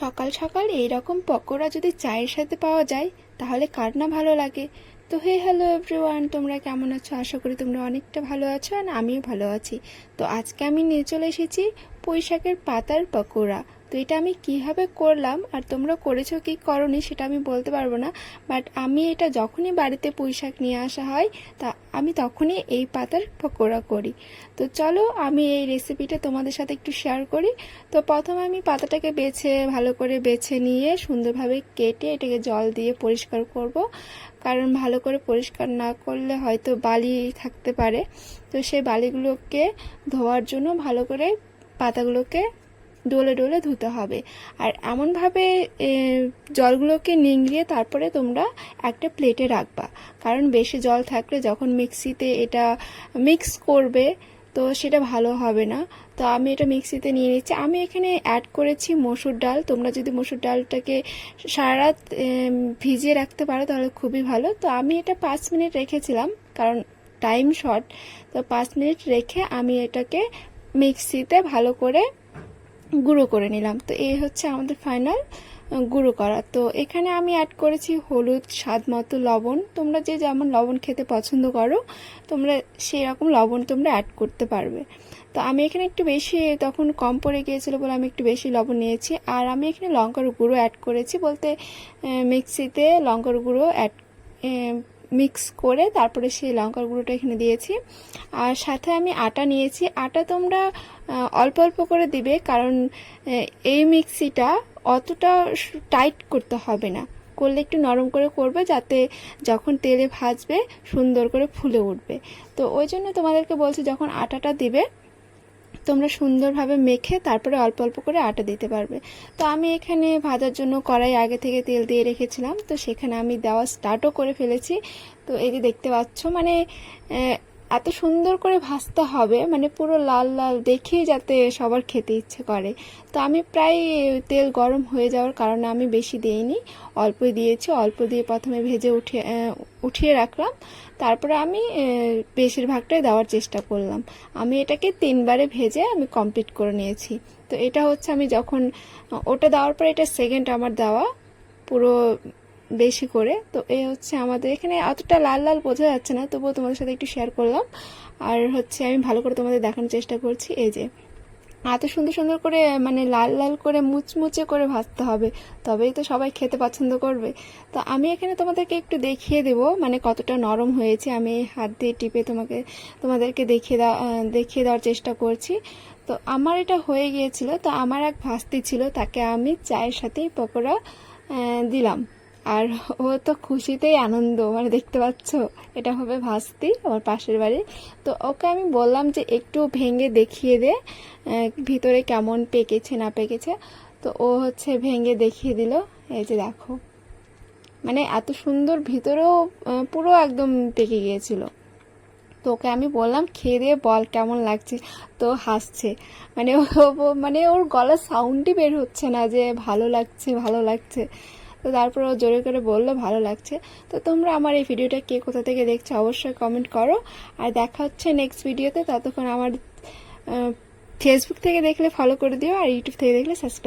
সকাল সকাল এইরকম পকোড়া যদি চায়ের সাথে পাওয়া যায়, তাহলে কার না ভালো লাগে? তো হে হ্যালো এভরিওয়ান, তোমরা কেমন আছো? আশা করি তোমরা অনেকটা ভালো আছো আর আমিও ভালো আছি। তো আজকে আমি নিয়ে চলে এসেছি পুঁই পাতার পকোড়া। তো এটা আমি কীভাবে করলাম আর তোমরা করেছ কি করনি সেটা আমি বলতে পারব না বাট আমি এটা যখনই বাড়িতে পুঁই শাক নিয়ে আসা হয়, তা আমি তখনই এই পাতার পকোড়া করি। তো চলো আমি এই রেসিপিটা তোমাদের সাথে একটু শেয়ার করি। তো প্রথমে আমি পাতাটাকে বেছে, ভালো করে বেছে নিয়ে সুন্দরভাবে কেটে এটাকে জল দিয়ে পরিষ্কার করব। কারণ ভালো করে পরিষ্কার না করলে হয়তো বালি থাকতে পারে। তো সেই বালিগুলোকে ধোয়ার জন্য ভালো করে পাতাগুলোকে ডলে ডলে ধুতে হবে। আর এমনভাবে জলগুলোকে নিংড়িয়ে তারপরে তোমরা একটা প্লেটে রাখবা। কারণ বেশি জল থাকলে যখন মিক্সিতে এটা মিক্স করবে, তো সেটা ভালো হবে না। তো আমি এটা মিক্সিতে নিয়ে নিচ্ছি। আমি এখানে অ্যাড করেছি মসুর ডাল। তোমরা যদি মসুর ডালটাকে সারা রাত ভিজিয়ে রাখতে পারো, তাহলে খুবই ভালো। তো আমি এটা পাঁচ মিনিট রেখেছিলাম, কারণ টাইম শর্ট। তো পাঁচ মিনিট রেখে আমি এটাকে মিক্সিতে ভালো করে গুঁড়ো করে নিলাম। তো এই হচ্ছে আমাদের ফাইনাল গুঁড়ো করা। তো এখানে আমি অ্যাড করেছি হলুদ, স্বাদ মতো লবণ। তোমরা যে যেমন লবণ খেতে পছন্দ করো, তোমরা সেই রকম লবণ তোমরা অ্যাড করতে পারবে। তো আমি এখানে একটু বেশি, তখন কম পড়ে গিয়েছিল বলে আমি একটু বেশি লবণ নিয়েছি। আর আমি এখানে লঙ্কার গুঁড়ো অ্যাড করেছি বলতে মিক্সিতে লঙ্কার গুঁড়ো অ্যাড মিক্স করে তারপরে সেই লঙ্কার গুঁড়োটা এখানে দিয়েছি। আর সাথে আমি আটা নিয়েছি। আটা তোমরা অল্প অল্প করে দিবে কারণ এই মিক্সিটা অতটা টাইট করতে হবে না। করলে একটু নরম করে করবে যাতে যখন তেলে ভাজবে সুন্দর করে ফুলে উঠবে। তো ওই জন্য তোমাদেরকে বলছি যখন আটাটা দিবে তোমরা সুন্দরভাবে মেখে তারপরে অল্প অল্প করে আটা দিতে পারবে। তো আমি এখানে ভাজার জন্য কড়াই আগে থেকে তেল দিয়ে রেখেছিলাম। তো সেখানে আমি দেওয়া স্টার্টও করে ফেলেছি। তো এই যে দেখতে পাচ্ছ মানে এত সুন্দর করে ভাজতে হবে মানে পুরো লাল লাল দেখেই যাতে সবার খেতে ইচ্ছে করে। তো আমি প্রায় তেল গরম হয়ে যাওয়ার কারণে আমি বেশি দিইনি, অল্পই দিয়েছি, অল্প দিয়ে প্রথমে ভেজে উঠে উঠিয়ে রাখলাম। তারপরে আমি বেশিরভাগটাই দেওয়ার চেষ্টা করলাম। আমি এটাকে তিনবারে ভেজে আমি কমপ্লিট করে নিয়েছি। তো এটা হচ্ছে আমি যখন, ওটা দেওয়ার পরে এটা সেকেন্ড আমার দেওয়া, পুরো বেশি করে। তো এই হচ্ছে আমাদের। এখানে অতটা লাল লাল বোঝা যাচ্ছে না, তবুও তোমাদের সাথে একটু শেয়ার করলাম। আর হচ্ছে আমি ভালো করে তোমাদের দেখানোর চেষ্টা করছি। এই যে, এত সুন্দর সুন্দর করে মানে লাল লাল করে মুচমুচে করে ভাজতে হবে, তবেই তো সবাই খেতে পছন্দ করবে। তো আমি এখানে তোমাদেরকে একটু দেখিয়ে দেব মানে কতটা নরম হয়েছে। আমি হাত দিয়ে টিপে তোমাকে, তোমাদেরকে দেখিয়ে দেওয়া দেখিয়ে দেওয়ার চেষ্টা করছি। তো আমার এটা হয়ে গিয়েছিল, তো আমার এক ভাস্তি ছিল, তাকে আমি চায়ের সাথেই পকোড়া দিলাম। আর ও তো খুশিতেই আনন্দ মানে দেখতে পাচ্ছ, এটা হবে ভাস্তি, আমার পাশের বাড়ি। তো ওকে আমি বললাম যে একটু ভেঙে দেখিয়ে দে ভিতরে কেমন পেকেছে, না পেকেছে। তো ও হচ্ছে ভেঙে দেখিয়ে দিল, এই যে দেখো। মানে এত সুন্দর ভিতরেও পুরো একদম পেকে গিয়েছিল। তো ওকে আমি বললাম, খেয়ে দিয়ে বল কেমন লাগছে? তো হাসছে। মানে মানে ওর গলার সাউন্ডই বের হচ্ছে না যে ভালো লাগছে ভালো লাগছে। তো তারপর ও জোরে করে বলল, ভালো লাগছে। তো তোমরা আমার এই ভিডিওটা কে কোথা থেকে দেখছ অবশ্যই কমেন্ট করো। আর দেখা হচ্ছে নেক্সট ভিডিওতে ততক্ষণ আমার ফেসবুক থেকে দেখলে ফলো করে দিও, আর ইউটিউব থেকে দেখলে সাবস্ক্রাইব